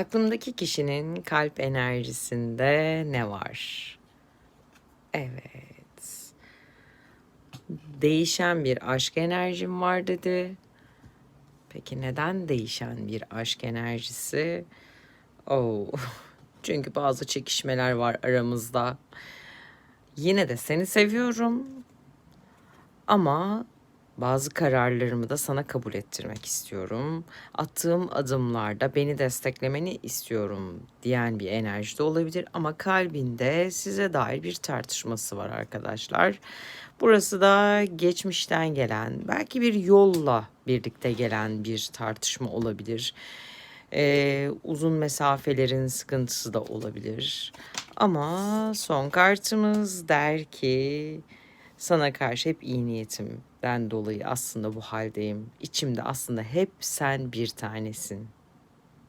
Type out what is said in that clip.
Aklımdaki kişinin kalp enerjisinde ne var? Evet. Değişen bir aşk enerjim var dedi. Peki neden değişen bir aşk enerjisi? Oh. Çünkü bazı çekişmeler var aramızda. Yine de seni seviyorum. Ama bazı kararlarımı da sana kabul ettirmek istiyorum. Attığım adımlarda beni desteklemeni istiyorum diyen bir enerji de olabilir ama kalbinde size dair bir tartışması var arkadaşlar. Burası da geçmişten gelen, belki bir yolla birlikte gelen bir tartışma olabilir. Ee, uzun mesafelerin sıkıntısı da olabilir. Ama son kartımız der ki sana karşı hep iyi niyetimden dolayı aslında bu haldeyim. İçimde aslında hep sen bir tanesin